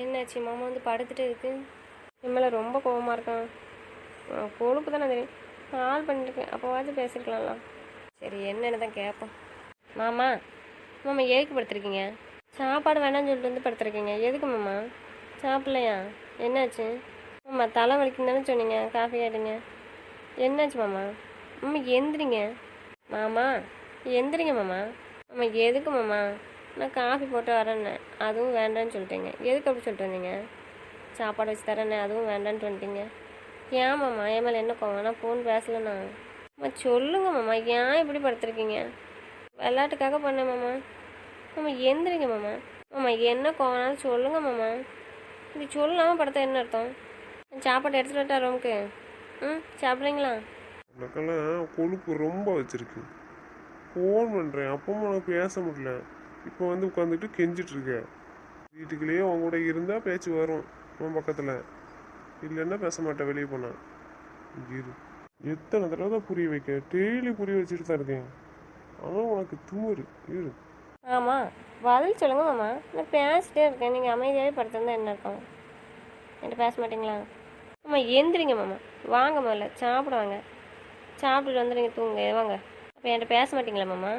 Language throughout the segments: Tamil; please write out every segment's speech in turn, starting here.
என்னாச்சு? மாமா வந்து படுத்துட்டு இருக்கு. என் ரொம்ப கோவமாக இருக்கான். கொழுப்பு தானே தெரியும். கால் பண்ணிருக்கேன். அப்போவாச்சும் பேசிருக்கலாம்ல. சரி என்னன்னு தான் கேட்போம். மாமா மாமா எதுக்கு படுத்துருக்கீங்க? சாப்பாடு வேணாம்னு சொல்லிட்டு வந்து படுத்துருக்கீங்க. எதுக்கு மாமா? சாப்பிட்லையா? என்னாச்சு? மாமா தலை வலிக்குன்னு தானே சொன்னீங்க. காஃபி ஆயிடுங்க என்னாச்சு மாமா? மாமா எந்திரிங்க. மாமா எந்திரிங்க மாமா. மாமா எதுக்கு மாமா? நான் காஃபி போட்டு வரேன்னே. அதுவும் வேண்டான்னு சொல்லிட்டேங்க. எதுக்கு அப்படி சொல்லிட்டு வந்தீங்க? சாப்பாடு வச்சு தரேன்னே. அதுவும் வேண்டான்னு வந்துட்டீங்க. ஏன் மாமா? என் மேலே என்ன கோவம்? நான் ஃபோன் பேசலண்ணா. அம்மா சொல்லுங்க மாமா. ஏன் இப்படி படுத்துருக்கீங்க? விளையாட்டுக்காக பண்ணேன் மாமா. மாமா எந்திரிங்க மாமா. மாமா என்ன கோவனாலும் சொல்லுங்க மாமா. இப்படி சொல்லாமல் படுத்த என்ன அர்த்தம்? சாப்பாடு எடுத்துகிட்டு வரட்டா ரூமுக்கு. ம் சாப்பிட்றீங்களா எனக்கெல்லாம் கொழுப்பு ரொம்ப வச்சுருக்கு. ஃபோன் பண்ணுறேன் அப்பவும் உனக்கு பேச முடியல. இப்போ வந்து உட்காந்துட்டு கெஞ்சிட்ருக்க வீட்டுக்குள்ளேயே உன் கூட இருந்தால் பேச்சு வரும் உன் பக்கத்தில். இல்லைன்னா பேச மாட்டேன் வெளியே போனேன் இரு. எத்தனை தடவை தான் புரிய வைக்க டெய்லி புரிய வச்சுட்டு தான் இருக்கேன். ஆனால் உனக்கு துமுறு இரு. ஆமாம் பதில் சொல்லுங்க மாமா. நான் பேசிட்டே இருக்கேன். நீங்கள் அமைதியாகவே படுத்திருந்தா என்ன இருக்கும் என்கிட்ட பேச மாட்டீங்களா? மாமா எந்திரிங்க மாமா. வாங்க முதல்ல சாப்பிடுவாங்க சாப்பிட்டுட்டு வந்து நீங்கள் தூங்க வாங்க. அப்போ என்கிட்ட பேச மாட்டீங்களா மாமா?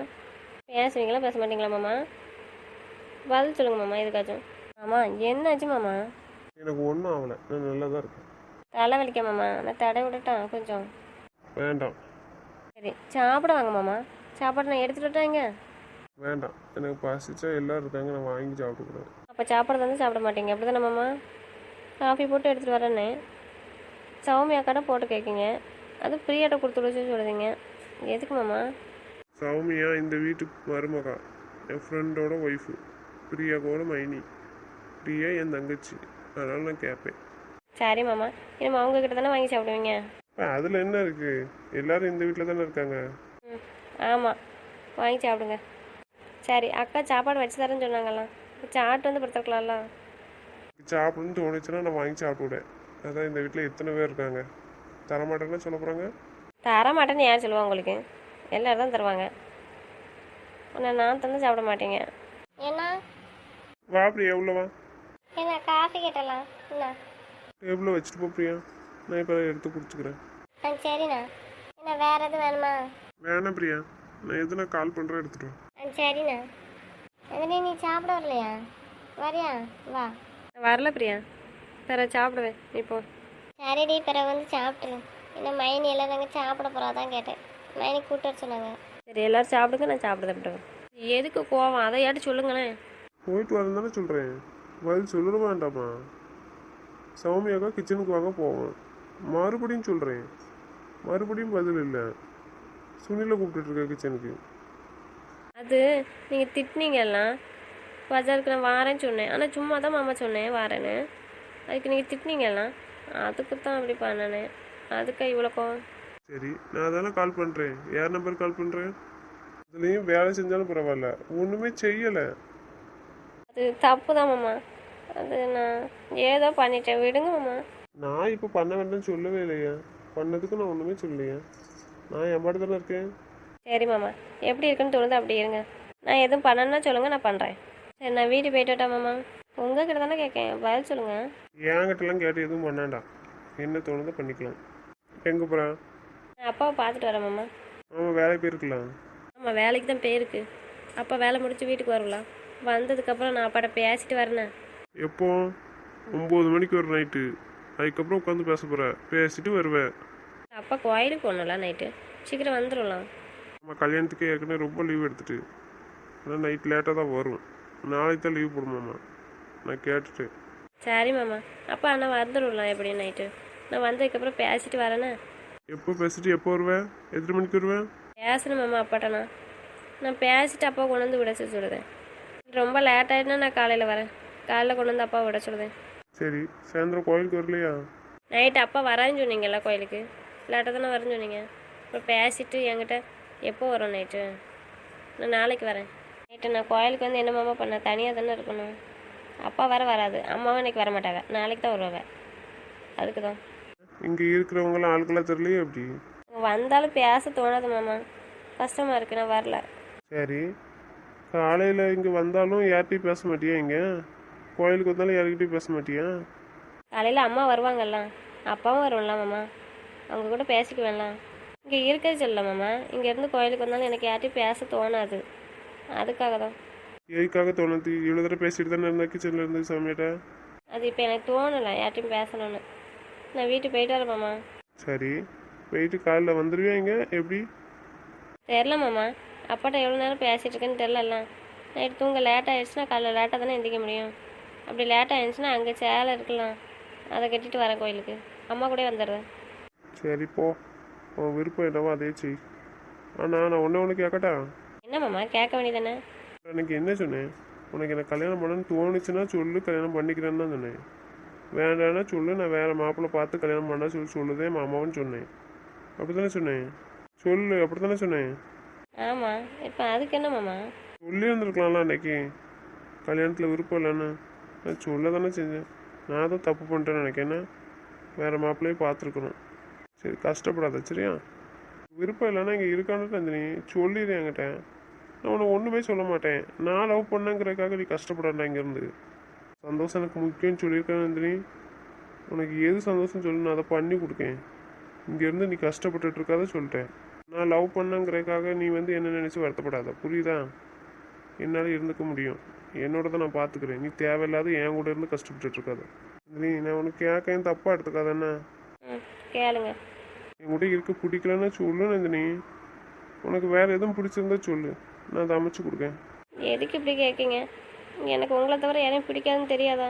பேசுவீங்களா? பேச மாட்டீங்களா மாமா? பதில் சொல்லுங்க மாமா எதுக்காச்சும். ஆமாம் என்னாச்சு மாமா? எனக்கு ஒன்றும் ஆகலை. நான் நல்லா தான் இருக்கேன். தலை வலிக்க மாமா? நான் தடை விடட்டான் கொஞ்சம். வேண்டாம். சரி சாப்பிட வாங்க மாமா. சாப்பாடு நான் எடுத்துகிட்டு விட்டாங்க வேண்டாம். எனக்கு பசிச்சா எல்லாரும் இருக்காங்க நான் வாங்கி சாப்பிடக்கூடாது அப்போ சாப்பாடு வந்து சாப்பிட மாட்டீங்க. அப்படி தானே மாமா? காஃபி போட்டு எடுத்துகிட்டு வரேன்னு. சௌமியா கடை போட்டு கேட்குங்க. அது ஃப்ரீயாட்ட கொடுத்து விடுச்சு சொல்லுதீங்க. எதுக்கு மாமா? சௌமியா இந்த வீட்டு மருமகா. என் ஃப்ரெண்டோட ஒய்ஃபு பிரியா கூட மைனி. பிரியா என் தங்கச்சி. அதனால நான் கேட்பேன் சரி மாமா. இனிமே அவங்க கிட்ட தானே வாங்கி சாப்பிடுவீங்க? இப்போ அதில் என்ன இருக்குது எல்லாரும் இந்த வீட்டில் தானே இருக்காங்க? ம் ஆமாம் வாங்கி சாப்பிடுங்க. சரி அக்கா சாப்பாடு வச்சு தரேன்னு சொன்னாங்கல்லாம் சாப்பிட்டு வந்து படுத்துருக்கலாம்ல. சாப்பிடணும்னு தோணுச்சுன்னா நான் வாங்கி சாப்பிடுவேன் அதான் இந்த வீட்டில் எத்தனை பேர் இருக்காங்க? தரமாட்டேன்னு சொல்ல போகிறாங்க தர மாட்டேன்னு யார் சொல்லுவா உங்களுக்கு? எல்லாரும் தான் தருவாங்க. ஆனால் நான் தந்து சாப்பிட மாட்டீங்க. ஏன்னா வா பிரியா உள்ள வா என்ன காஃபி கேட்டலாம். என்ன? டேபிளில் வச்சுட்டு போ பிரியா? நான் இப்போ எடுத்து குடிச்சுக்கிறேன். ஆ சரிண்ணா. என்ன வேற எதுவும் வேணுமா? வேணாம் பிரியா. நான் எதுனா கால் பண்ணுறேன் எடுத்துட்டு வா. ஆ சரிண்ணா. எதுனே நீ சாப்பிட வரலையா? வரியா? வா. வரல பிரியா. பிற சாப்பிடுவேன். இப்போ சரிடி பிற வந்து சாப்பிட்டுரு. என்ன மைனி எல்லாம் நாங்கள் சாப்பிட போகிறோம் தான் கேட்டேன். மைனி கூட்டு வர சொன்னாங்க. சரி எல்லாரும் சாப்பிடுங்க நான் சாப்பிடுதேன் பிறகு எதுக்கு கோவம்? அதையாட்டி சொல்லுங்களேன். போயிட்டு வரேன் தானே சொல்கிறேன் பதில் சொல்ல வேண்டாமா சௌமியாக்கா கிச்சனுக்கு வாங்க போவோம் மறுபடியும் சொல்கிறேன் மறுபடியும் பதில் இல்லை. சுனிலை கூப்பிட்டுருக்கேன் கிச்சனுக்கு அது நீங்கள் திட்டினீங்க எல்லாம். பஜாருக்கு நான் வாரேன்னு சொன்னேன். ஆனால் சும்மா தான் மாமா சொன்னேன் வாரேன்னு. அதுக்கு நீங்கள் திட்டினீங்க எல்லாம். அதுக்கு தான் அப்படி பண்ணினேன் அதுக்கா இவ்வளோ கோவம்? சரி நான் தானே கால் பண்ணுறேன் யார் நம்பர் கால் பண்ணுறேன் இதுலேயும் வேலை செஞ்சாலும் பரவாயில்ல. ஒன்றுமே செய்யலை. அது தப்பு தான் மாமா. அது நான் ஏதோ பண்ணிட்டேன். விடுங்க மாமா. நான் இப்போ பண்ண வேண்டாம்னு சொல்லவே இல்லையா. பண்ணதுக்கு நான் ஒன்றுமே சொல்லலையா. நான் என் பாட்டு தானே இருக்கேன்? சரி மாமா. எப்படி இருக்குன்னு தோணுது அப்படி இருங்க. நான் எதுவும் பண்ணணும்னா சொல்லுங்கள் நான் பண்ணுறேன் சரி நான் வீட்டுக்கு போயிட்டு வரட்டா மாமா? உங்ககிட்ட தானே கேட்கேன். பதில் சொல்லுங்கள் என்கிட்டலாம் கேட்டு எதுவும் பண்ணாண்டாம் என்ன தோணுதோ பண்ணிக்கலாம். எங்கே போகிறேன் அப்பாவை பார்த்துட்டு வரேன் மாமா. ஆமாம் வேலைக்கு போயிருக்கலாம் ஆமாம் வேலைக்கு தான் போயிருக்கு. அப்பா வேலை முடிச்சு வீட்டுக்கு வரலாம் வந்ததுக்கப்புறம் நான் அப்பாட்ட பேசிட்டு வரேனே. எப்போ? ஒம்பது மணிக்கு ஒரு நைட்டு அதுக்கப்புறம் உட்காந்து பேச போகிற பேசிட்டு வருவேன். அப்பா கோயிலுக்கு போகணும்ல நைட்டு சீக்கிரம் வந்துடலாம் நம்ம கல்யாணத்துக்கு ஏற்கனவே ரொம்ப லீவ் எடுத்துட்டு. ஆனால் நைட் லேட்டாக தான் வரும். நாளைக்கு தான் லீவ் போடுமாம்மா நான் கேட்டுட்டு சரி மாமா. அப்பா ஆனால் வந்துடலாம் எப்படி நைட்டு நான் வந்ததுக்கப்புறம் பேசிட்டு வரேனே. எப்போ பேசிட்டு எப்போ வருவேன் எத்தனை மணிக்கு வருவேன் பேசணும் மாமா அப்பாட்டண்ணா நான். பேசிட்டு அப்பா கொண்டு வந்து விட சொல்லி சொல்லுதேன். ரொம்ப லேட் ஆகிடுனா நான் காலையில் வரேன். காலைல கொண்டு வந்து அப்பா விட சொல்லுதேன். சரி சாயந்தரம் கோயிலுக்கு வரலையா? நைட்டு அப்பா வரேன்னு சொன்னீங்கல்ல கோயிலுக்கு? லேட்டாக தானே வரேன்னு சொன்னீங்க. அப்புறம் பேசிட்டு என்கிட்ட எப்போ வரும் நைட்டு? நான் நாளைக்கு வரேன். நைட்டு நான் கோயிலுக்கு வந்து என்ன மாமா பண்ண தனியாக தானே இருக்கணும். அப்பா வர வராது. அம்மாவும் இன்னைக்கு வர மாட்டாங்க நாளைக்கு தான் வருவாங்க. அதுக்கு தான் இங்கே இருக்கிறவங்களாம் ஆட்களாக தெரியலையே எப்படி வந்தாலும் பேச தோணாது மாமா. கஷ்டமாக இருக்கு நான் வரல. சரி. காலையில் இங்கே வந்தாலும் யார்கிட்டையும் பேச மாட்டியா இங்கே? கோயிலுக்கு வந்தாலும் யாருக்கிட்டையும் பேச மாட்டியா? காலையில் அம்மா வருவாங்கல்ல அப்பாவும் வரும்ல மாமா. அவங்க கூட பேசிக்குவேன்லாம் இங்கே இருக்கிறது சொல்ல மாமா இங்கேருந்து கோயிலுக்கு வந்தாலும் எனக்கு யார்ட்டையும் பேச தோணாது. அதுக்காக தான். எதுக்காக தோணுது? இவ்வளோ தடவை பேசிட்டு தானே இருந்தா கிச்சனில் இருந்து சாமியாட்ட அது இப்போ எனக்கு தோணலை யார்ட்டையும் பேசணும்னு. நான் வீட்டுக்கு போயிட்டு வரேன் மாமா. சரி. போயிட்டு காலைல வந்துடுவியா இங்கே? எப்படி? தெரில மாமா. அப்பாட்ட எவ்வளோ நேரம் பேசிகிட்டு இருக்கேன்னு தெரிலல்ல நைட் தூங்க லேட் ஆயிடுச்சுன்னா காலைல லேட்டாக தானே எந்திரிக்க முடியும். அப்படி லேட் ஆயிடுச்சுன்னா அங்கே சேலை இருக்கலாம். அதை கட்டிட்டு வரேன் கோயிலுக்கு. அம்மா கூட வந்துடுறேன். சரி போ. உன் விருப்பம் என்னவோ அதே செய். ஆனால் நான் ஒன்று ஒன்று கேட்கட்டா என்ன மாமா? கேட்க வேண்டியதானே எனக்கு என்ன சொன்னேன்? உனக்கு எனக்கு கல்யாணம் பண்ணணும்னு தோணுச்சுன்னா சொல்லு கல்யாணம் பண்ணிக்கிறேன்னு தான் சொன்னேன். வேண்டாம்னா சொல்லு நான் வேறு மாப்பிள்ளை பார்த்து கல்யாணம் பண்ண சொல்லி சொல்லுதே மாமாவும் சொன்னேன். அப்படி தானே சொன்னேன்? சொல்லு அப்படி தானே சொன்னேன்? ஆமாம் இப்போ அதுக்கு என்ன மாமா? சொல்லி இருந்திருக்கலாம்ல அன்னைக்கு. கல்யாணத்தில் விருப்பம் இல்லைன்னு. நான் சொல்ல தானே செஞ்சேன். நான் தான் தப்பு பண்ணிட்டேன்னு நினைக்கிறேன். வேறு மாப்பிள்ளையே பார்த்துருக்கணும். சரி கஷ்டப்படாத சரியா? விருப்பம் இல்லைன்னா இங்கே இருக்கான்னு நந்தினி சொல்லிடு என்கிட்ட. நான் உனக்கு ஒன்றுமே சொல்ல மாட்டேன். நான் லவ் பண்ணேங்கிறதுக்காக நீ கஷ்டப்படாண்டா இங்கேருந்து. சந்தோஷம் எனக்கு முக்கியம்னு சொல்லியிருக்கேன் நந்தினி. உனக்கு எது சந்தோஷம் சொல்லு நான் அதை பண்ணி கொடுக்கேன். இங்கேருந்து நீ கஷ்டப்பட்டுட்டு இருக்காத சொல்லிட்டேன். நான் லவ் பண்ணேங்கிறதுக்காக நீ வந்து என்ன நினச்சி வருத்தப்படாத புரியுதா? என்னால் இருந்துக்க முடியும். என்னோட தான் நான் பார்த்துக்கிறேன் நீ தேவையில்லாத என் கூட இருந்து கஷ்டப்பட்டுட்டு இருக்காத. நீ நான் உனக்கு கேட்க தப்பாக எடுத்துக்காத என்ன? ம் கேளுங்க. என் கூட இருக்க பிடிக்கலன்னு சொல்லு நந்தினி. உனக்கு வேற எதுவும் பிடிச்சிருந்தா சொல்லு. நான் அதை அமைச்சு கொடுக்கேன் எதுக்கு இப்படி கேட்குங்க எனக்கு உங்களை தவிர யாரையும் பிடிக்காதுன்னு தெரியாதா?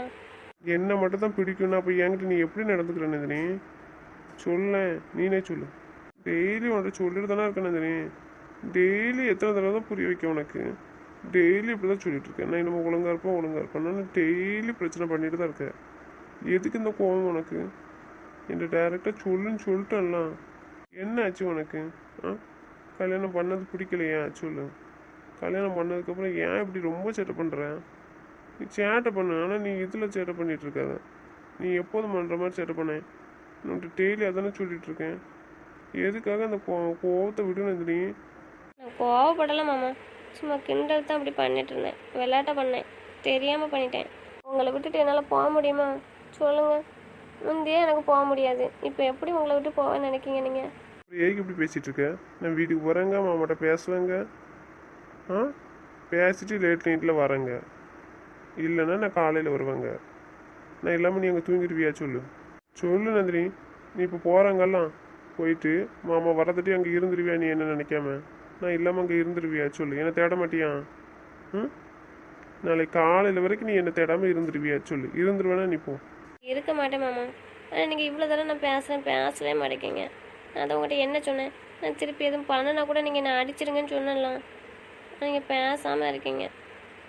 என்ன மட்டும் தான் பிடிக்கும்னா அப்போ என்கிட்ட நீ எப்படி நடந்துக்கிற நந்தினி? சொல்ல நீனே சொல்லு. டெய்லி உன்கிட்ட சொல்லிட்டு தானே இருக்க நந்தினி? டெய்லி எத்தனை தடவை தான் புரிய வைக்க உனக்கு? டெய்லி இப்படி தான் சொல்லிட்டு இருக்கேன். நான் நம்ம ஒழுங்காக இருப்போம் ஒழுங்கா இருப்பேன் நான் டெய்லி பிரச்சனை பண்ணிட்டு தான் இருக்கேன். எதுக்கு இந்த கோவம் உனக்கு? என்கிட்ட டேரெக்டாக சொல்லுன்னு சொல்லிட்டேன்லாம் என்ன ஆச்சு உனக்கு? ஆ? கல்யாணம் பண்ணது பிடிக்கலையா? சொல்லு. கல்யாணம் பண்ணதுக்கப்புறம் ஏன் இப்படி ரொம்ப சேட்டை பண்ணுற நீ சேட்டை பண்ணு ஆனால் நீ இதில் சேட்டை பண்ணிட்டு இருக்காத நீ எப்போதும் பண்ணுற மாதிரி சேட்டை பண்ண. நான் டெய்லி அதானே சொல்லிட்டு இருக்கேன் எதுக்காக அந்த கோ கோவத்தை விடு நந்தினி நான் கோவப்படலை மாமா. சும்மா கிண்டல் தான் அப்படி பண்ணிட்டு இருந்தேன். விளையாட்ட பண்ணேன். தெரியாமல் பண்ணிட்டேன். உங்களை விட்டுட்டு என்னால் போக முடியுமா? சொல்லுங்கள் முந்தையே எனக்கு போக முடியாது. இப்போ எப்படி உங்களை விட்டு போவேன்னு நினைக்கிங்க நீங்கள் எதுக்கு இப்படி பேசிட்டு இருக்க? நான் வீட்டுக்கு போகிறேங்க மாமாட்ட பேசுவேங்க ஆ? பேசிட்டு லேட் நைட்டில் வரேங்க. இல்லைன்னா நான் காலையில் வருவேங்க. நான் இல்லாமல் நீ அங்கே தூங்கிடுவியா சொல்லு. சொல்லு நந்தினி. நீ இப்போ போகிறாங்கல்லாம் போயிட்டு மாமா வரதுட்டி அங்கே இருந்துருவியா நீ என்ன நினைக்காம? நான் இல்லாமல் அங்கே இருந்துருவியா சொல்லு. என்னை தேட மாட்டியா? ம்? நாளைக்கு காலையில் வரைக்கும் நீ என்னை தேடாமல் இருந்துருவியா சொல்லு. இருந்துருவேனா நீ போ. இருக்க மாட்டேன் மாமா. ஆனால் நீங்கள் இவ்வளோ தடவை நான் பேசுகிறேன் பேசவே மாட்டேங்கிங்க. நான் அதை உங்கள்கிட்ட என்ன சொன்னேன்? நான் திருப்பி எதுவும் பண்ணனா கூட நீங்கள் என்ன அடிச்சிருங்கன்னு சொன்னலாம் நீங்கள் பேசாமல் இருக்கீங்க.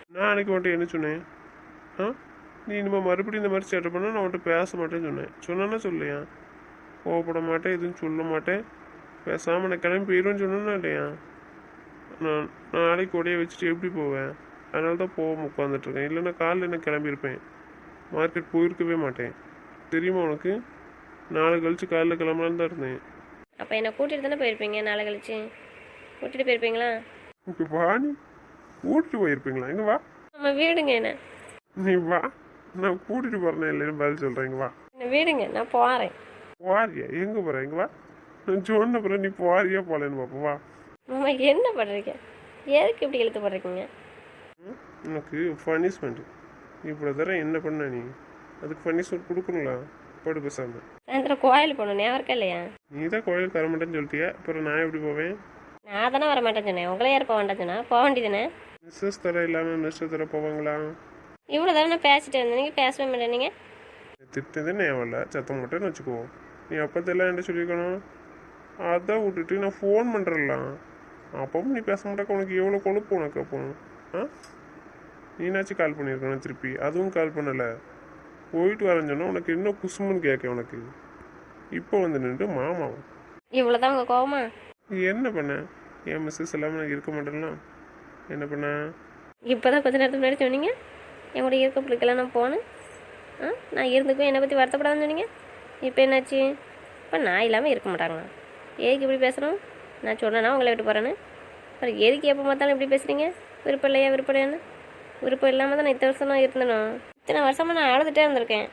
நான் அன்னைக்கு உன்ட்ட என்ன சொன்னேன்? ஆ? நீ இனிமேல் மறுபடியும் இந்த மாதிரி சேட்டை பண்ணால் நான் உன்ட்ட பேச மாட்டேன்னு சொன்னேன். சொன்னேன்னா சொல்லையா? கோவப்பட மாட்டேன் எதுவும் சொல்ல மாட்டேன். பேசாமல் நான் கிளம்பி போயிடுவேன்னு சொன்னேன்னா இல்லையா? நான் நாளைக்கு உடைய வச்சுட்டு எப்படி போவேன்? அதனால தான் போக உட்காந்துட்ருக்கேன் இல்லைன்னா காலைல நான் கிளம்பியிருப்பேன். மார்க்கெட் போயிருக்கவே மாட்டேன். தெரியுமா உனக்கு? நாளை கழிச்சு காலைல கிளம்பலான்னு தான் இருந்தேன். அப்போ என்னை கூட்டிகிட்டு தானே போயிருப்பீங்க நாளை கழிச்சு? கூட்டிகிட்டு போயிருப்பீங்களா? இப்போ வா நீ. கூட்டிட்டு போயிருப்பீங்களா? இங்கே வா. நம்ம வீடுங்க என்ன? நீ வா. நான் கூட்டிட்டு போறேன் இல்லைன்னு பதில் சொல்கிறேன் இங்கே வா. என்ன வீடுங்க? நான் போகிறேன் போறியா? எங்கே போகிற இங்கே வா. நான் சொன்ன பிறகு நீ போறியா போலேன்னு பார்ப்போம் வா. மாமா என்ன பண்ணுறீங்க எதுக்கு இப்படி இழுத்து போடுறீங்க? உனக்கு பனிஷ்மெண்ட் இவ்வளோ தரம் என்ன பண்ண நீ? அதுக்கு பனிஷ்மெண்ட் கொடுக்கணும்ல? போடு பேசாம. சாயந்தரம் கோயில் போகணும் ஞாபகம் இல்லையா? நீ தான் கோயிலுக்கு தர மாட்டேன்னு சொல்லிட்டியா? அப்புறம் நான் எப்படி போவேன்? நான் தானே வர மாட்டேன்னு சொன்னேன். உங்களே யார் போக வேண்டாம் சொன்னா? போக வேண்டியதுனே மிஸ்ஸஸ் தர இல்லாமல் மிஸ்டர் தர போவாங்களா இவ்வளோ தடவை நான் பேசிட்டு இருந்தேன். நீங்கள் பேசவே மாட்டேன் நீங்கள் திட்டதே ஞாபகம் சத்தம் மட்டும் வச்சுக்கோ. நீ அப்போதெல்லாம் என்ன சொல்லியிருக்கணும். அதான் விட்டுட்டு நான் ஃபோன் பண்ணுறலாம் அப்பவும் நீ பேச மாட்டாக்க. உனக்கு எவ்வளோ கொழுப்பு உனக்கு அப்போ? ஆ? நீனாச்சும் கால் பண்ணியிருக்கணும் திருப்பி. அதுவும் கால் பண்ணலை. போயிட்டு வரேன்னு சொன்னா உனக்கு இன்னும் குசுமுன்னு கேட்க உனக்கு. இப்போ வந்து நின்று மாமா இவ்வளோ தான் உங்கள் கோவமா? நீ என்ன பண்ண? என் மிஸ்ஸஸ் இல்லாமல் நான் இருக்க மாட்டேன்னா என்ன பண்ண? இப்போ தான் கொஞ்ச நேரத்துக்கு முன்னாடி சொன்னீங்க. என் கூட இருக்க பிள்ளைக்கெல்லாம் நான் போனேன். ஆ நான் இருந்துக்கும் என்னை பற்றி வருத்தப்படாதுன்னு சொன்னீங்க. இப்போ என்னாச்சு? இப்போ நான் இல்லாமல் இருக்க மாட்டாங்களா? எதுக்கு இப்படி பேசுகிறோம் நான் சொன்னேன்னா உங்களை விட்டு போகிறேன்னு அப்புறம் எதுக்கு எப்போ பார்த்தாலும் இப்படி பேசுகிறீங்க விருப்பம் இல்லையா? விருப்பம் இல்லையான்னு. விருப்பம் இல்லாமல் தான் நான் இத்தனை வருஷம் நான் இருந்தேனோ? இத்தனை வருஷமாக நான் அழுதுகிட்டே இருந்திருக்கேன்.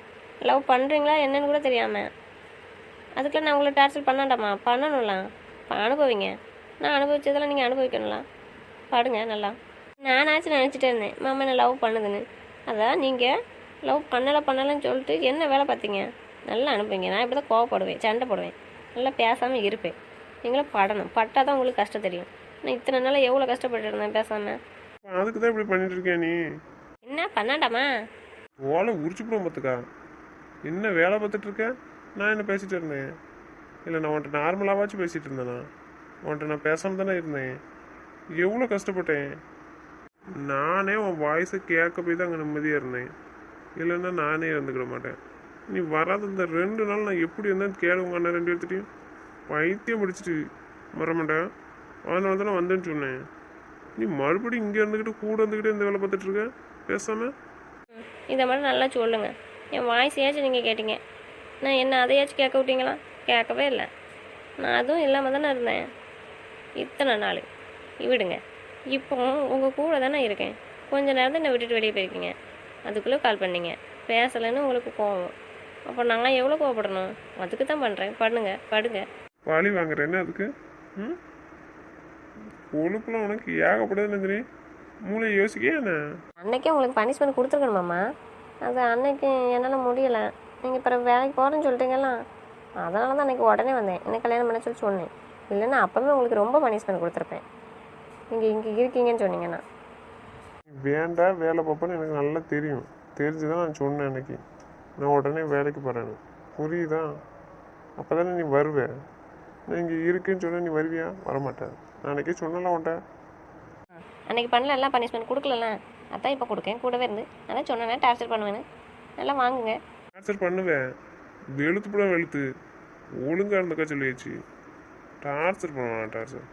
லவ் பண்ணுறீங்களா என்னன்னு கூட தெரியாமல் அதுக்கெல்லாம் நான் உங்களை டார்ச்சர் பண்ணாண்டாமா? பண்ணணும்லாம். இப்போ அனுபவிங்க. நான் அனுபவிச்சதெல்லாம் நீங்கள் அனுபவிக்கணும்லாம் பாடுங்க நல்லா. நானாச்சும் நினச்சிட்டே இருந்தேன். மாமா என்ன லவ் பண்ணுதுன்னு? அதான் நீங்கள் லவ் பண்ணலை பண்ணலைன்னு சொல்லிட்டு என்ன வேலை பார்த்தீங்க நல்லா அனுப்புவீங்க. நான் இப்படி தான் கோவப்படுவேன் சண்டை போடுவேன். நல்லா பேசாமல் இருப்பேன். நீங்களும் படணும். பட்டால் தான் உங்களுக்கு கஷ்டம் தெரியும். நான் இத்தனை நாளாக எவ்வளோ கஷ்டப்பட்டு இருந்தேன் பேசாமல் அதுக்கு தான் இப்படி பண்ணிட்டு இருக்கியா நீ. என்ன? பண்ணாண்டாமா? ஓலை உரிச்சு போடும் பார்த்துக்கா என்ன வேலை பார்த்துட்டு இருக்க நான் என்ன பேசிட்டு இருந்தேன்? இல்லை நான் உன்ட்ட நார்மலாவாச்சும் பேசிட்டு இருந்தேனா? உன்ட்ட நான் பேசாமல் தானே இருந்தேன். எவ்வளோ கஷ்டப்பட்டேன். நானே உன் வாய்ஸை கேட்க போய் தான் அங்கே நிம்மதியாக இருந்தேன். இல்லைன்னா நானே இருந்துக்கிட மாட்டேன். நீ வராத இந்த ரெண்டு நாள் நான் எப்படி இருந்தேன் கேளுங்க ரெண்டு பேர்த்திட்டையும். பைத்தியம் பிடிச்சிட்டு வரமாட்டேன் அதனால தான் நான் வந்தேன்னு சொன்னேன். நீ மறுபடியும் இங்கே இருந்துக்கிட்டு கூட இருந்துக்கிட்டு இந்த வேலை பார்த்துட்ருக்க பேசாமல் இதை மட்டும் நல்லா சொல்லுங்க. என் வாய்ஸையாச்சும் நீங்கள் கேட்டீங்க. நான் என்ன அதையாச்சும் கேட்க விட்டீங்களா? கேட்கவே இல்லை. நான் அதுவும் இல்லாமல் தானே இருந்தேன். இத்தனை நாள். விடுங்க இப்போ உங்கள் கூட தானே இருக்கேன். கொஞ்ச நேரம் தான் என்னை விட்டுட்டு வெளியே போயிருக்கீங்க. அதுக்குள்ளே கால் பண்ணீங்க. பேசலைன்னு உங்களுக்கு கோவம். அப்போ நான் எவ்வளோ கோவப்படணும்? அதுக்கு தான் பண்ணுறேன் பண்ணுங்க. படுங்க. பழி வாங்குறேன்னு அதுக்கு? ம்? கொழுப்புலாம் உனக்கு ஏகப்பட்டது நந்தினி. மூளை யோசிக்கே என்ன? அன்னைக்கே உங்களுக்கு பனிஷ்மெண்ட் கொடுத்துருக்கணுமாம்மா அது அன்னைக்கு என்னால் முடியலை. நீங்கள் இப்போ வேலைக்கு போகிறேன்னு சொல்லிட்டீங்களா அதனால தான் அன்றைக்கி உடனே வந்தேன். என்ன கல்யாணம் பண்ண சொல்லி சொன்னேன். இல்லைன்னா அப்போவே உங்களுக்கு ரொம்ப பனிஷ்மெண்ட் கொடுத்துருப்பேன். நீங்கள் இங்கே இருக்கீங்கன்னு சொன்னீங்கன்னா. வேண்டாம் வேலை பார்ப்பேன்னு எனக்கு நல்லா தெரியும். தெரிஞ்சு தான் நான் சொன்னேன் அன்னைக்கு. நான் உடனே வேலைக்கு போகிறேன்னு புரியுதா? அப்போ தானே நீ வருவே. நான் இங்கே இருக்குன்னு சொன்னால் நீ வருவியா? வரமாட்டேன் நான் அன்னைக்கே சொன்னலாம் உன்ட்ட. அன்னைக்கு பண்ணல எல்லாம் பனிஷ்மெண்ட் கொடுக்கலல்ல அதான் இப்போ கொடுக்கேன். கூடவே இருந்து. அதான் சொன்னேன் டார்ச்சர் பண்ணுவேன்னு. நல்லா வாங்குங்க. டார்ச்சர் பண்ணுவேன். வெளுத்து கூட வெளுத்து ஒழுங்காக இருந்தக்கா சொல்லியாச்சு டார்ச்சர் பண்ணுவான் டார்ச்சர்.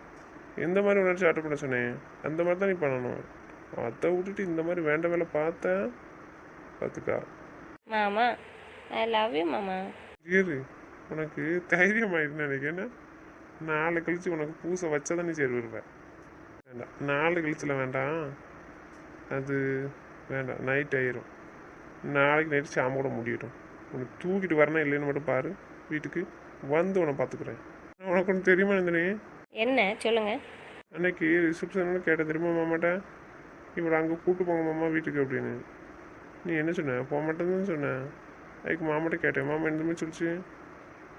எந்த மாதிரி உணர்ச்சி ஆட்ட பண்ண சொன்னேன் அந்த மாதிரி தான் நீ பண்ணணும். அதை விட்டுட்டு இந்த மாதிரி வேண்ட வேலை பார்த்தேன் பார்த்துக்கா. மாமா ஐ லவ் யூ மாமா. இரு உனக்கு தைரியம் ஆயிடுன்னு நினைக்கிறேன் நாலு கழிச்சு உனக்கு பூசை வச்சா தான் நீ சரி வருவேன் வேண்டாம். நாலு கழிச்சுல வேண்டாம். அது வேண்டாம். நைட் ஆயிரும். நாளைக்கு நைட்டு சாம கூட முடியட்டும். உனக்கு தூக்கிட்டு வரணும் இல்லைன்னு மட்டும் பாரு. வீட்டுக்கு வந்து உன்னை பார்த்துக்குறேன். உனக்கு ஒன்று தெரியுமா நந்தினி? என்ன? சொல்லுங்க. அன்னைக்கு ரிசப்ஷனில் கேட்ட தெரியுமா மாமாட்ட? இவரை அங்கே கூட்டு போங்க மாமா வீட்டுக்கு அப்படின்னு. நீ என்ன சொன்ன? போக மாட்டேன்னு சொன்ன. அதுக்கு மாமாட்ட கேட்டேன் மாமா மாதிரி சொல்லிச்சு?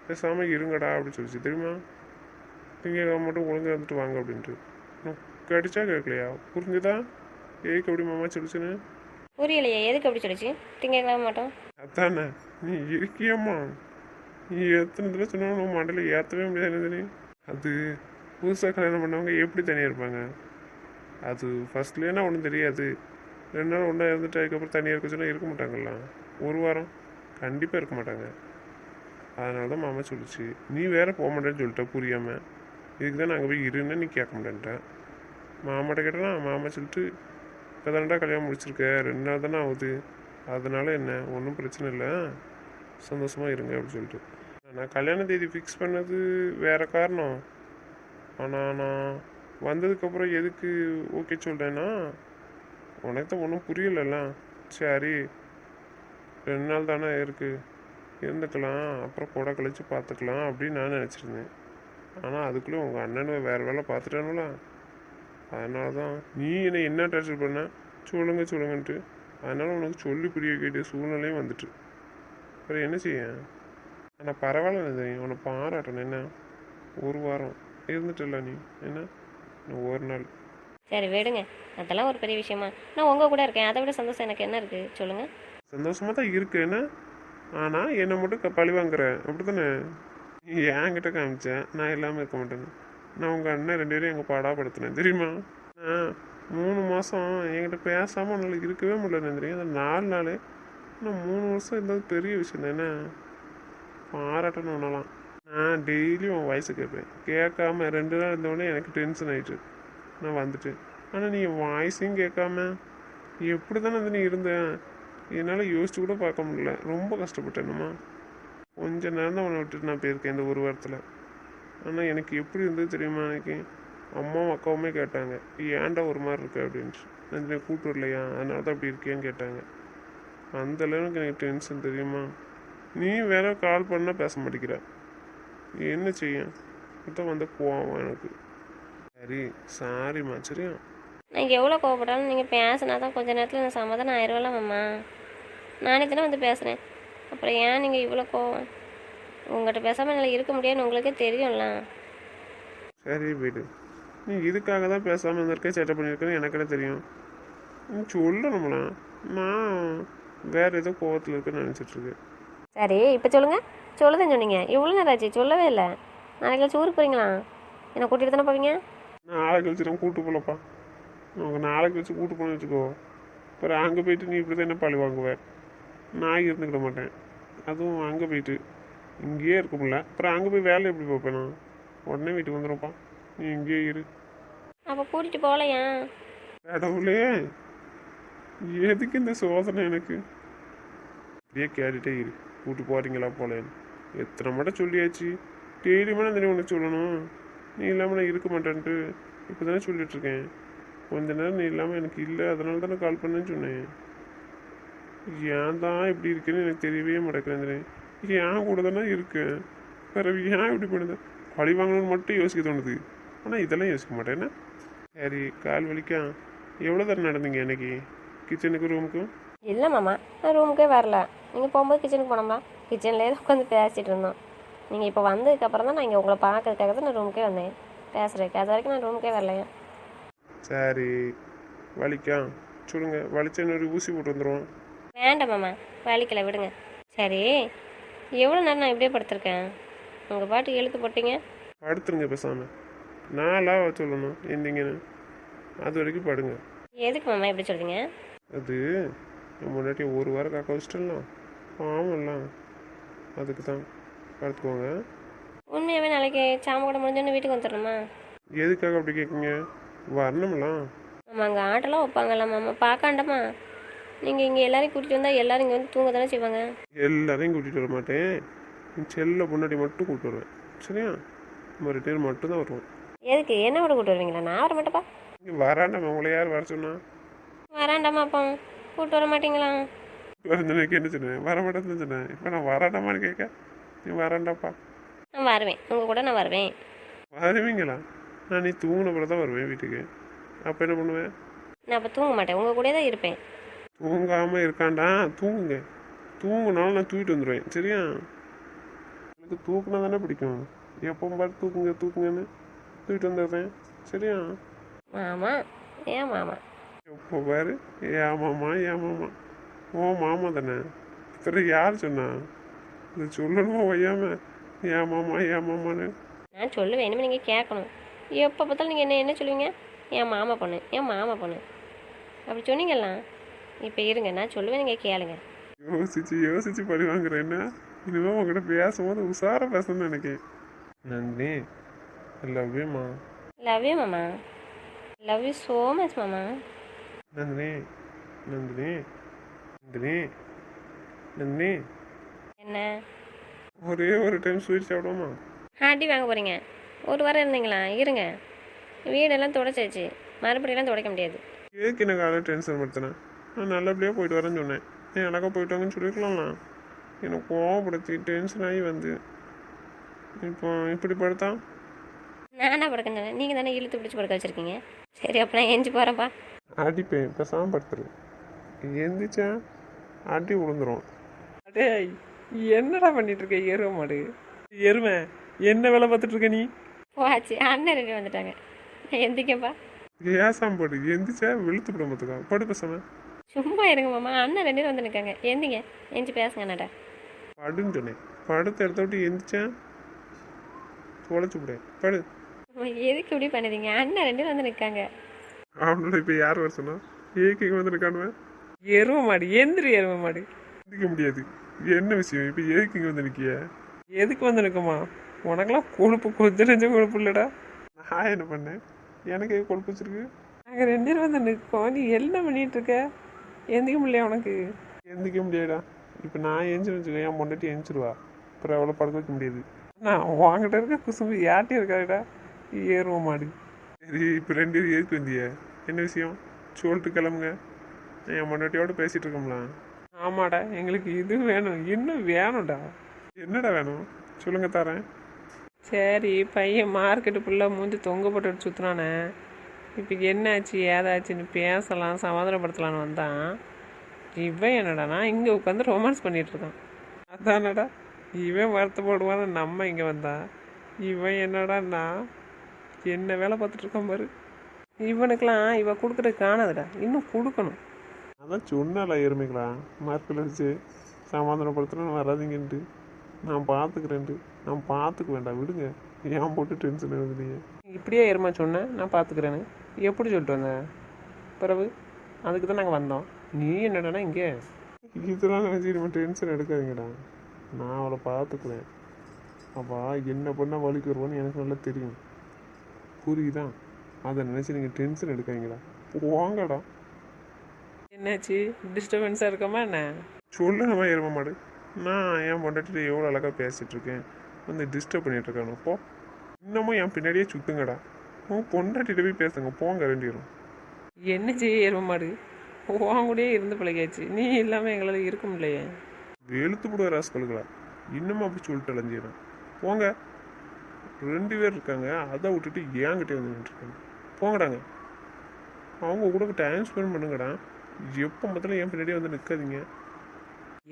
பேசாமல் இருங்கடா அப்படி சொல்லிச்சு தெரியுமா? திங்க மட்டும் ஒழுங்கா இருந்துட்டு வாங்க அப்படின்ட்டு. கடிச்சா கேட்கலையா புரிஞ்சுதா? ஏக்கு அப்படி மாமா சொல்லிச்சுன்னு? புரியலையே எதுக்கு அப்படி சொல்லிச்சு? திங்கக்கிழமை மாட்டோம். அதானே நீ இருக்கியம்மா. நீ எத்தனை தடவை சொன்னாலும் நம்ம மண்டல ஏற்றவே முடியாது என்ன அது புதுசாக கல்யாணம் பண்ணவங்க எப்படி தனியாக இருப்பாங்க? அது ஃபஸ்ட்லேனா ஒன்றும் தெரியாது. ரெண்டு நாள் ஒன்றா இருந்துட்டு அதுக்கப்புறம் தனியாக இருக்க சொன்னால் இருக்க மாட்டாங்கல்லாம் ஒரு வாரம் கண்டிப்பாக இருக்க மாட்டாங்க. அதனால தான் மாமா சொல்லிச்சு நீ வேறு போக மாட்டேன்னு சொல்லிட்ட புரியாமல் இதுக்கு தான் நாங்கள் போய் இருன்னு நீ கேட்க மாட்டேன்ட்டேன் மாமாட்ட கேட்டேன்னா மாமா சொல்லிட்டு இப்போ தானடா கல்யாணம் முடிச்சிருக்க? ரெண்டு நாள் தானே ஆகுது. அதனால என்ன? ஒன்றும் பிரச்சனை இல்லை. சந்தோஷமாக இருங்க அப்படின்னு சொல்லிட்டு. நான் கல்யாண தேதி ஃபிக்ஸ் பண்ணது வேறு காரணம். ஆனால் நான் வந்ததுக்கப்புறம் எதுக்கு ஓகே சொல்கிறேன்னா உனக்கு தான் ஒன்றும் புரியலைல்ல. சரி ரெண்டு நாள் தானே இருக்குது இருந்துக்கலாம் அப்புறம் கூட கழித்து பார்த்துக்கலாம் அப்படின்னு நான் நினச்சிருந்தேன். ஆனால் அதுக்குள்ளே உங்கள் அண்ணனை வேறு வேலை பார்த்துட்டானுல அதனால தான் நீ என்னை என்ன டார்ச்சர் பண்ண? சொல்லுங்க சொல்லுங்கன்ட்டு. அதனால் உனக்கு சொல்லி புரிய வேண்டிய சூழ்நிலையும் வந்துட்டு. அப்புறம் என்ன செய்ய? ஆனால் பரவாயில்ல தெரியும் உன்னை பாராட்டணும். என்ன? ஒரு வாரம் இருந்துட்டல நீ? என்ன? இன்னும் ஒரு நாள். சரி விடுங்க. அதெல்லாம் ஒரு பெரிய விஷயமா? நான் உங்கள் கூட இருக்கேன். அதை விட சந்தோஷம் எனக்கு என்ன இருக்குது சொல்லுங்கள் சந்தோஷமாக தான் இருக்கு என்ன? ஆனால் என்னை மட்டும் க- பழி வாங்குற. அப்படி தானே என்கிட்ட காமிச்சேன் நான் இல்லாமல் இருக்க மாட்டேன்னு. நான் உங்கள் அண்ணன் ரெண்டு பேரும் எங்கள் பாடாப்படுத்தினேன். தெரியுமா? நான் மூணு மாதம் என்கிட்ட பேசாமல் உன்னால இருக்கவே முடியல நந்திரி அந்த நாலு நாள். நான் மூணு வருஷம் இருந்தது பெரிய விஷயம் தானே? பாராட்டணும் உன்னலாம் நான் டெய்லியும் உன் வயசு கேட்பேன் கேட்காம ரெண்டு நாள் இருந்தோடனே எனக்கு டென்ஷன் ஆயிட்டு நான் வந்துட்டேன். ஆனால் நீ என் வாய்ஸையும் கேட்காம எப்படி தானே வந்து நீ இருந்தேன் என்னால் யோசிச்சு கூட பார்க்க முடியல. ரொம்ப கஷ்டப்பட்டேனுமா கொஞ்ச நேரம் தான் உன்னை விட்டுட்டு நான் போயிருக்கேன் இந்த ஒரு வாரத்தில். ஆனால் எனக்கு எப்படி இருந்தது தெரியுமா எனக்கு அம்மாவும் அக்காவுமே கேட்டாங்க. ஏன்டா ஒரு மாதிரி இருக்கு? அப்படின்ட்டு. நான் கூப்பிட்டு வரலையா? அதனால தான் அப்படி இருக்கேன்னு கேட்டாங்க. அந்த அளவுக்கு எனக்கு டென்ஷன் தெரியுமா? நீ வேற கால் பண்ணால் பேச மாட்டேங்கிற. என்ன செய்ய? அதான் வந்த கோவம் எனக்கு. சரி சாரிம்மா சரியா? நான் எவ்வளோ கோவப்பட்டாலும் நீங்கள் பேசினா தான் கொஞ்ச நேரத்தில் நான் சமாதானம் ஆயிடுவேல மாமா. நானே தானே வந்து பேசுகிறேன் அப்புறம் ஏன் நீங்கள் இவ்வளோ கோவம்? உங்கள்கிட்ட பேசாமல் என்னால் இருக்க முடியாதுன்னு உங்களுக்கே தெரியும்ல. சரி வீடு. நீ இதுக்காக தான் பேசாமல் இருந்திருக்க சேட்டை பண்ணியிருக்கேன்னு எனக்கு தெரியும். நீ சொல்லணும்ல நான் வேற ஏதோ கோவத்தில் இருக்குன்னு நினச்சிட்டு இருக்கேன். சரி இப்போ சொல்லுங்கள் சொல்லுதேன்னு சொன்னீங்க. இவ்வளோ நேரம் ஆச்சு சொல்லவே இல்லை. நாளைக்கு கழிச்சு ஊருக்கு போறீங்களா? என்னை கூட்டிகிட்டு தானே போவீங்க? நாளைக்கு கழிச்சு நான் கூட்டு போகலப்பா உனக்கு நாளைக்கு வச்சு கூட்டு போன வச்சுக்கோ. அப்புறம் அங்கே போயிட்டு நீ இப்படி தான் என்ன பழி வாங்குவேன் நான் இருந்துக்கிட மாட்டேன். அதுவும் அங்கே போயிட்டு. இங்கேயே இருக்க முடியல. அப்புறம் அங்கே போய் வேலை எப்படி பார்ப்பேன் நான்? உடனே வீட்டுக்கு வந்துடும்ப்பா நீ இங்கேயே இரு. அப்போ கூட்டிகிட்டு போகலையா? கடவுளே. எதுக்கு இந்த சோதனை எனக்கு? அப்படியே கேட்டுட்டே இரு. கூட்டு போகிறீங்களா போலேன்னு எத்தனை மட்டும் சொல்லியாச்சு? டெய்லியுமே நான் தானே உனக்கு சொல்லணும். நீ இல்லாமல் நான் இருக்க மாட்டேன்ட்டு இப்போ தானே சொல்லிட்டு கொஞ்ச நேரம் நீ இல்லாமல் எனக்கு இல்லை அதனால தானே கால் பண்ணேன்னு சொன்னேன். ஏன் தான் இப்படி இருக்குன்னு எனக்கு தெரியவே மாட்டேங்கிறேன் ஏன் கூட தானே இருக்கேன்? வேற ஏன் இப்படி பண்ணுது? பழி வாங்கணும்னு மட்டும் யோசிக்க தோணுது. ஆனால் இதெல்லாம் யோசிக்க மாட்டேன் சரி கால் வலிக்கா எவ்வளோ தரம் நடந்தீங்க இன்னைக்கு? கிச்சனுக்கு ரூமுக்கும் இல்லை மாமா நான் ரூமுக்கே வரல. நீங்கள் போகும்போது கிச்சனுக்கு போனோம்னா கிச்சன்லேயே தான் உட்காந்து பேசிகிட்டு இருந்தோம். நீங்கள் இப்போ வந்ததுக்கப்புறம் தான் நான் இங்கே உங்களை பார்க்கறதுக்காக தான் நான் ரூமுக்கே வந்தேன். பேசுகிறதுக்கு அது வரைக்கும் நான் ரூமுக்கே வரலையா சரி. வலிக்கா? சொல்லுங்க வலிச்சா இன்னொரு ஊசி போட்டு வந்துடுவோம் வேண்டாம் மாமா. வலிக்கல விடுங்க. சரி. எவ்வளோ நேரம் நான் இப்படியே படுத்திருக்கேன்? உங்கள் பாட்டு இழுத்து போட்டீங்க. படுத்துருங்க பேசாம. நாளாக சொல்லணும். எந்திங்கன்னு. அது வரைக்கும் படுங்க. எதுக்கு மாமா இப்படி சொல்கிறீங்க அது முன்னாடி ஒரு வாரம் காக்க வச்சிட்டலாம் ஆமாம்லாம் அதுக்கு தான் படுத்துக்கோங்க உண்மையாகவே நாளைக்கு சாம கூட முடிஞ்சோன்னு வீட்டுக்கு வந்துடணுமா? எதுக்காக அப்படி கேட்குங்க வரணும்லாம் ஆமாம் அங்கே ஆட்டெல்லாம் வைப்பாங்கல்ல மாமா. பார்க்காண்டமா. நீங்கள் இங்கே எல்லாரையும் கூட்டிகிட்டு வந்தால் எல்லாரும் இங்கே வந்து தூங்க தானே செய்வாங்க? எல்லாரையும் கூட்டிகிட்டு வர மாட்டேன். என் செல்ல முன்னாடி மட்டும் கூப்பிட்டு வருவேன். சரியா? நம்ம ரெண்டு பேர் மட்டும் தான் வருவோம். எதுக்கு? என்ன விட கூட்டு வருவீங்களா? நான் வர மாட்டேப்பா. இங்கே வராண்டாம? உங்களை யார் வர சொன்னா? வராண்டாமா அப்பா? கூட்டு வர மாட்டீங்களா? வரஞ்சனைக்கு என்ன சொன்னேன்? வர மாட்டேன்னு சொன்னேன். இப்போ நான் வராண்டாமான்னு கேட்க. நீ வராண்டாப்பா நான் வருவேன். உங்கள் கூட நான் வருவேன். வருவீங்களா? நான் நீ தூங்கின பிறகு தான் வருவேன் வீட்டுக்கு. அப்போ என்ன பண்ணுவேன்? நான் அப்போ தூங்க மாட்டேன். உங்கள் கூட தான் இருப்பேன். தூங்காமல் இருக்காண்டா? தூங்குங்க. தூங்குனாலும் நான் தூக்கிட்டு வந்துடுவேன் சரியா? எனக்கு தூக்குனா தானே பிடிக்கும். எப்போ பாரு தூக்குங்க தூக்குங்கன்னு தூக்கிட்டு வந்துடுறேன். சரியா? மாமா. ஏன் மாமா? எப்போ பாரு ஏன் மாமா ஏன் மாமா ஓ மாமா தானே பிறகு யார் சொன்னா? இது சொல்லணுமா வையாம ஏன் மாமா ஏன் மாமான்னு நான் சொல்லுவேன் இனிமேல் நீங்கள் கேட்கணும். எப்போ பார்த்தாலும் நீங்கள் என்ன என்ன சொல்லுவீங்க? என் மாமா பொண்ணு என் மாமா பொண்ணு. அப்படி சொன்னீங்கல்லாம் இப்போ இருங்க நான் சொல்லுவேன் நீங்கள் கேளுங்க. யோசிச்சு யோசிச்சு பழி வாங்குறேன் என்ன? இனிமேல் உங்ககிட்ட பேசும்போது உஷாரா பேசணும்னு நினைக்கிறேன் நன்றி லவ் யூமா லவ் யூ மாமா. லவ் யூ ஸோ மச் மாமா. நந்தினி நந்தினி நந்தினி நந்தினி. என்ன? ஒரே ஒரு டைம் ஸ்வீட் சாப்பிடுவோமா? அடி வாங்க போகிறீங்க ஒரு வாரம் இருந்தீங்களா? இருங்க. வீடெல்லாம் துடைச்சாச்சு. மறுபடியெல்லாம் துடைக்க முடியாது. எதுக்கு எனக்கு காலையில் டென்ஷன் படுத்தினேன் நான் நல்லபடியாக போயிட்டு வரேன்னு சொன்னேன். ஏன் எனக்கா போயிட்டு வாங்கன்னு சொல்லியிருக்கலாம்ல? எனக்கு கோவப்படுத்தி டென்ஷன் ஆகி வந்து. இப்போ இப்படி படுத்தா? நானா படுக்க நீங்கள் தானே இழுத்து பிடிச்சி படுக்க வச்சுருக்கீங்க. சரி அப்போ நான் எஞ்சி போகிறேன்ப்பா அடிப்பேன் பேசாமல் படுத்துரு எந்திரிச்சா அடி விழுந்துரும் டேய் என்னடா பண்ணிட்டு இருக்க எருமை மாடு? எருமை என்ன வேலை பார்த்துட்டு இருக்க நீ? போச்சு அண்ணன் ரெண்டு வந்துட்டாங்க. எந்திரிக்கப்பா. ஏசாம படு. எந்திரிச்சா வெளுத்து விட மாத்துக்கா படு பேசாம. சும்மா இருங்க மாமா. அண்ணன் ரெண்டு பேரும் வந்து நிற்காங்க எந்திங்க. எஞ்சி பேசுங்க அண்ணாட்ட படுன்னு சொன்னேன். படுத்த இடத்த விட்டு எந்திரிச்சா தொலைச்சு விட. படு. எதுக்கு இப்படி பண்ணுறீங்க? அண்ணன் ரெண்டு பேரும் வந்து நிற்காங்க அவனோட இப்போ யார் வர சொன்னா? ஏக்கு இங்கே வந்து நிற்கானுவேன் எருமை மாடு எந்திரி எருமை மாடு. எந்திரிக்க முடியாது. என்ன விஷயம்? இப்போ ஏக்கு இங்கே வந்து நிற்கிய எதுக்கு வந்து நிற்குமா உனக்கெல்லாம் கொழுப்பு கொஞ்சம் நெஞ்ச கொழுப்பு இல்லைடா. நான் என்ன பண்ணேன்? எனக்கு கொழுப்பு வச்சிருக்கு. நாங்கள் ரெண்டு பேரும் வந்து நிற்கோம் நீ என்ன பண்ணிட்டு இருக்க? எந்திக்க முடியல உனக்கு? எந்திரிக்க முடியாதா இப்போ நான் எந்திரிச்சு வச்சுக்கோ என் பொண்டாட்டி எந்திரிச்சிருவா. அப்புறம் அவ்வளோ படுக்க வைக்க முடியாது. நான் உங்ககிட்ட இருக்க குசும்பு யார்ட்டையும் இருக்காடா எருமை மாடு. சரி இப்போ ரெண்டு பேரும் எதுக்கு வந்திய? என்ன விஷயம்? சொல்லிட்டு கிளம்புங்க. என் பொண்டாட்டியோட பேசிகிட்டு இருக்கோம்ல. ஆமாடா எங்களுக்கு இது வேணும். இன்னும் வேணும்டா. என்னடா வேணும்? சொல்லுங்க தரேன். சரி பையன் மார்க்கெட்டு ஃபுல்லாக மூஞ்சி தொங்க போட்டு சுற்றுனானே இப்போ என்னாச்சு ஏதாச்சுன்னு பேசலாம் சமாதானப்படுத்தலான்னு வந்தான். இவன் என்னடானா இங்கே உட்காந்து ரொமான்ஸ் பண்ணிட்டு இருக்கான். அதானடா இவன் வருத்தப்படுவான்னு நம்ம இங்கே வந்தா. இவன் என்னடான்னா என்ன வேலை பார்த்துட்டு இருக்கான் பாரு. இவனுக்கெல்லாம் இவ கொடுக்குறது காணாதுடா. இன்னும் கொடுக்கணும். அதான் சொன்னால எருமைங்களா மார்க்கில் வச்சு சமாதானப்படுத்தணும் வராதீங்கன்ட்டு. நான் பார்த்துக்கிறேன்ட்டு. நான் பார்த்துக்க வேண்டாம் விடுங்க. ஏன் போட்டு டென்ஷன் எழுதுனீங்க இப்படியே எருமா சொன்னேன் நான் பார்த்துக்கிறேன்னு. எப்படி சொல்லிட்டு வந்தேன் பிறகு அதுக்கு தான் நாங்கள் வந்தோம். நீ என்னடானா இங்கே? இதெல்லாம் நினச்சி நம்ம டென்ஷன் எடுக்காதீங்கடா. நான் அவளை பார்த்துக்குவேன் அப்பா என்ன பண்ணால் வலிக்கு வருவான்னு எனக்கு நல்லா தெரியும். புரியுதா? அதை நினச்சி நீங்கள் டென்ஷன் எடுக்காதீங்கடா. போங்கடா என்னாச்சு? டிஸ்டர்பன்ஸாக இருக்கமா என்ன? சொல்லணுமா எரும மாடு. நான் என் பொண்டாட்டிட்டு எவ்வளோ அழகாக பேசிகிட்டு இருக்கேன். வந்து டிஸ்டர்ப் பண்ணிட்டு இருக்கானு. போ. இன்னமும் என் பின்னாடியே சுத்துங்கடா. உன் பொண்டாட்டிட்ட போய் பேசுங்க. போங்க ரெண்டு பேரும். என்ன செய்ய எரும மாடு? உன் கூடயே இருந்து பழகியாச்சு. நீ இல்லாமல் எங்களால் இருக்க முடியலையே. வெளுத்து போடுவ ராஸ்கல்களா இன்னமும் அப்படி சொல்லிட்டு அலைஞ்சிடறேன். போங்க. ரெண்டு பேர் இருக்காங்க. அதை விட்டுட்டு ஏங்கிட்டே வந்து நின்றுருக்காங்க போங்கடாங்க. அவங்க கூட டைம் ஸ்பெண்ட் பண்ணுங்கடா. எப்போ பார்த்தாலும் என் பின்னாடியே வந்து நிற்காதீங்க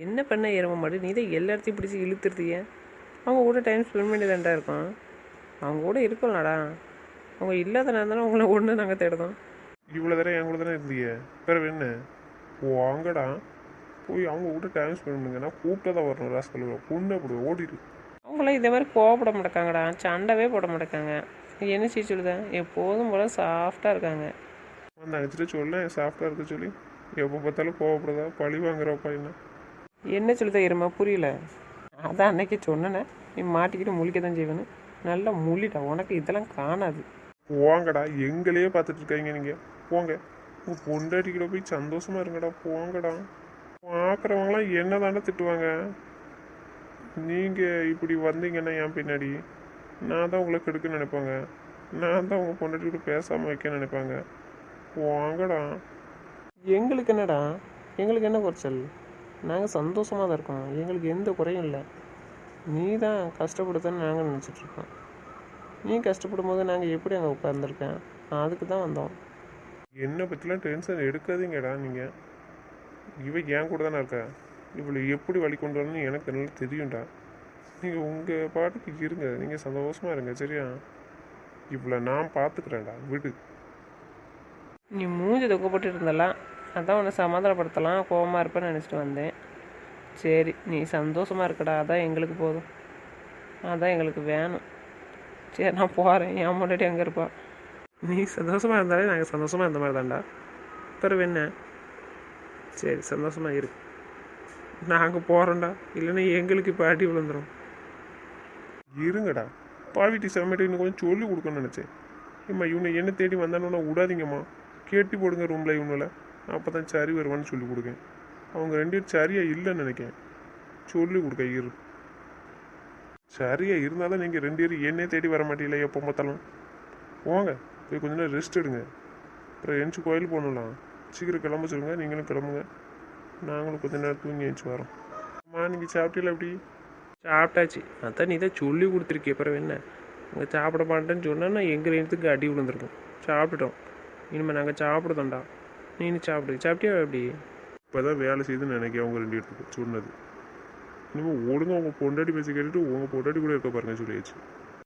என்ன பண்ண எரும மாடு நீ தான் எல்லாத்தையும் பிடிச்சி இழுத்துருத்திய. அவங்க கூட டைம் ஸ்பெண்ட் பண்ணி தான்டா இருக்கோம் அவங்க கூட இருக்கலாம்டா. அவங்க இல்லாத நேரம் உங்களை ஒன்று நாங்கள் தேடுதோம் இவ்வளோ தடவை என் கூட தானே இருந்தீங்க பிறகு என்ன? வாங்கடா போய் அவங்க கூட டைம் ஸ்பெண்ட் பண்ணுங்க. நான் கூப்பிட்டா தான் வரணும் ராஸ்கல்களா பொண்ணு அப்படி ஓடிடு. அவங்களாம் இதே மாதிரி கோவப்பட மாட்டேக்காங்கடா. சண்டவே போட மாட்டேக்காங்க. என்ன செய்ய சொல்லுதேன் எப்போதும் போல சாஃப்டாக இருக்காங்க. அந்த அழைச்சிட்டு சொல்ல சாஃப்டாக இருக்க சொல்லி எப்போ பார்த்தாலும் கோவப்படுறதா பழி வாங்குறப்பா என்ன? என்ன சொல்லுதா இருமா புரியல. அதான் அன்னைக்கு சொன்னேனே. நீ மாட்டிக்கிட்டு முழிக்க தான் செய்வேன்னு. நல்லா முழிடா. உனக்கு இதெல்லாம் காணாது. போங்கடா. எங்களையே பார்த்துட்டு இருக்காங்க நீங்க. போங்க. உங்க பொண்டாட்டிக்கிட்ட போய் சந்தோஷமா இருங்கடா. போங்கடா. பார்க்குறவங்களாம் என்ன தானே திட்டுவாங்க? நீங்கள் இப்படி வந்தீங்கன்னா என் பின்னாடி நான் தான் உங்களை கெடுக்க நினைப்பாங்க. நான் தான் உங்கள் பொண்டாட்டி கூட பேசாமல் வைக்க நினைப்பாங்க. வாங்கடா. எங்களுக்கு என்னடா? எங்களுக்கு என்ன குறைச்சல்? நாங்கள் சந்தோஷமாக தான் இருக்கோம். எங்களுக்கு எந்த குறையும் இல்லை. நீ தான் கஷ்டப்படுத்தன்னு நாங்கள் நினச்சிட்ருக்கோம் நீ கஷ்டப்படும் போது நாங்கள் எப்படி அங்கே உட்காந்துருக்கேன் அதுக்கு தான் வந்தோம். என்னை பற்றிலாம் டென்ஷன் எடுக்காதீங்கடா நீங்கள் இவ என் கூட தானே இருக்கா? இவளை எப்படி வழி கொண்டு வரணும்னு எனக்கு நல்லா தெரியும்டா. நீங்கள் உங்கள் பாட்டுக்கு இருங்க. நீங்கள் சந்தோஷமாக இருங்க சரியா? இவ்வளோ நான் பார்த்துக்கிறேன்டா விடு. நீ மூஞ்சி தொக்கப்பட்டு இருந்தலாம் அதான் உன்னை சமாதானப்படுத்தலாம். கோவமாக இருப்பேன்னு நினச்சிட்டு வந்தேன். சரி நீ சந்தோஷமாக இருக்கடா. அதான் எங்களுக்கு போதும். அதான் எங்களுக்கு வேணும். சரி நான் போகிறேன் என் முன்னாடி அங்கே இருப்பா. நீ சந்தோஷமாக இருந்தாலே நாங்கள் சந்தோஷமாக இருந்த மாதிரி தான்டா பிறகு என்ன? சரி சந்தோஷமாக இருக்கு நாங்கள் போகிறோம்டா இல்லைன்னா எங்களுக்கு இப்போ அடி விழுந்துடும் இருங்கடா. பாவிட்டி சமையல் இன்னும் கொஞ்சம் சொல்லி கொடுக்கணும்னு நினச்சேன். ஏம்மா இவனை என்ன தேடி வந்தானோன்னா விடாதீங்கம்மா. கேட்டி போடுங்க ரூமில் இவனில் அப்போ தான் சரி வருவான்னு சொல்லி கொடுங்க அவங்க ரெண்டு பேரும் சரியாக இல்லைன்னு நினைக்கேன் சொல்லி கொடுக்க இரு. சரியாக இருந்தாலும் நீங்கள் ரெண்டு பேரும் என்னே தேடி வர மாட்டீங்களா? எப்போ பார்த்தாலும். போங்க. போய் கொஞ்ச நேரம் ரெஸ்ட் எடுங்க. அப்புறம் எந்திச்சு கோயில் போகணும்லாம். சீக்கிரம் கிளம்ப சொல்லுங்கள் நீங்களும் கிளம்புங்க. நாங்களும் கொஞ்ச நேரம் தூங்கி எழுந்துச்சு வரோம். அம்மா நீங்கள் சாப்பிட்டீங்களா எப்படி? சாப்பிட்டாச்சு. அதான் நீ தான் சொல்லி கொடுத்துருக்கே பிறகு என்ன? அங்கே சாப்பிட மாட்டேன்னு சொன்னால் நான் எங்கள் ரெண்டுத்துக்கு அடி விழுந்திருக்கும். சாப்பிட்டுட்டோம். இனிமேல் நாங்கள் சாப்பிடுதோண்டா நீ சாப்பிடு. சாப்பிட்டியா எப்படி? இப்போதான் வேலை செய்துன்னு நினைக்கிறேன் அவங்க ரெண்டு இடத்துக்கு சொன்னது. இனிமேல் ஒழுங்கா உங்கள் பொண்டாட்டி பேசி கேட்டுட்டு உங்கள் பொண்டாட்டி கூட இருக்க பாருங்க சொல்லியாச்சு.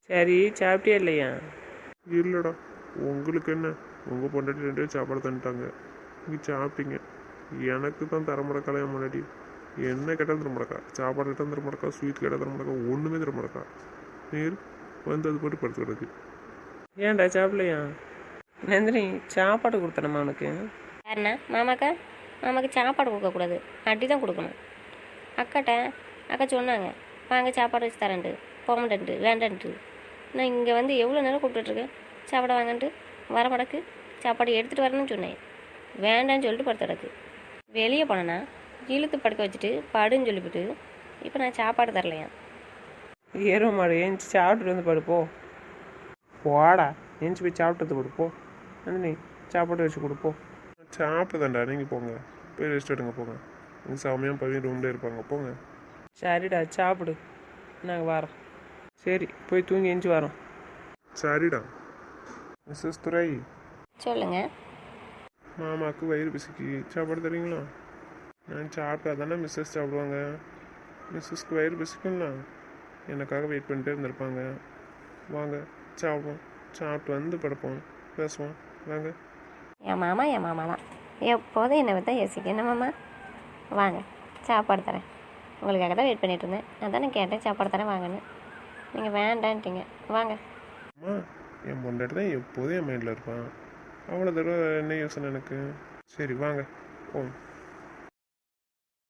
சரி சாப்பிட்டியா இல்லையா? இல்லைடா. உங்களுக்கு என்ன? உங்கள் பொண்டாட்டி ரெண்டு பேரும் சாப்பாடு தந்துட்டாங்க. நீங்கள் சாப்பிட்டீங்க. எனக்கு தான் தரமுடக்கா என் முன்னாடி. என்ன கேட்டாலும் தரமுடக்கா சாப்பாடு கேட்டாலும் தரமுடக்கா ஸ்வீட் கேட்டால் தரமுடக்கா ஒன்றுமே தரமுடக்கா நீர் வந்து அது போட்டு படுத்து கிடக்கு. ஏன்டா சாப்பிடலையா? நந்தினி சாப்பாடு கொடுத்தனமா உனக்கு? யாருண்ணா? மாமாக்கா? மாமாக்கு சாப்பாடு கொடுக்கக்கூடாது. அடி தான் கொடுக்கணும். அக்காட்ட அக்கா சொன்னாங்க வாங்க சாப்பாடு வச்சு தரேன்ட்டு. போமட்டன்ட்டு வேண்டான்ட்டு. நான் இங்கே வந்து எவ்வளோ நேரம் கூப்பிட்டுட்ருக்கேன்? சாப்பாடு வாங்கன்ட்டு வர மடக்கு சாப்பாடு எடுத்துகிட்டு வரணும்னு சொன்னேன். வேண்டான்னு சொல்லிட்டு படுத்து கிடக்கு. வெளியே போனேன்னா இழுத்து படுக்க வச்சுட்டு படுன்னு சொல்லிவிட்டு இப்போ நான் சாப்பாடு தரலையா? ஏறுவ மாடு ஏஞ்சி சாப்பிட்டுட்டு வந்து படுப்போ போடா ஏஞ்சி போய் சாப்பிட்டு படு போ. நந்தினி சாப்பாடு வச்சு கொடுப்போ சாப்பிடுதாண்டா நீங்கள் போங்க. போய் ரெஸ்ட் எடுங்க போங்க. எங்கள் சாமியாக பையன் ரூம்ல இருப்பாங்க போங்க. சரிடா சாப்பிடு. நாங்கள் வரோம் சரி போய் தூங்கி எஞ்சி வரோம் சரிடா. மிஸ்ஸஸ் துரை. சொல்லுங்க. மாமாவுக்கு வயிறு பிசுக்கி. சாப்பாடு தரீங்களா? நான் சாப்பிட்டா தானே மிஸ்ஸஸ் சாப்பிடுவாங்க. மிஸ்ஸஸ்க்கு வயிறு பிசுக்குங்களா? எனக்காக வெயிட் பண்ணிட்டே இருந்திருப்பாங்க. வாங்க சாப்பிடுவோம். சாப்பிட்டு வந்து படுப்போம். பேசுவோம். வாங்க. என் மாமா என் மாமா தான் எப்போதும் என்னை பற்றி யோசிக்க. என்ன மாமா? வாங்க சாப்பாடு தரேன். உங்களுக்காக தான் வெயிட் பண்ணிட்டு இருந்தேன். அதான் நான் கேட்டேன் சாப்பாடு தரேன் வாங்கன்னு. நீங்கள் வேண்டான்ட்டீங்க. வாங்க. அம்மா என் பொண்டாட்டி தான் எப்போதும் என் மைண்டில் இருப்பான் அவ்வளோ தூரம் என்ன யோசனை எனக்கு? சரி வாங்க போவோம்.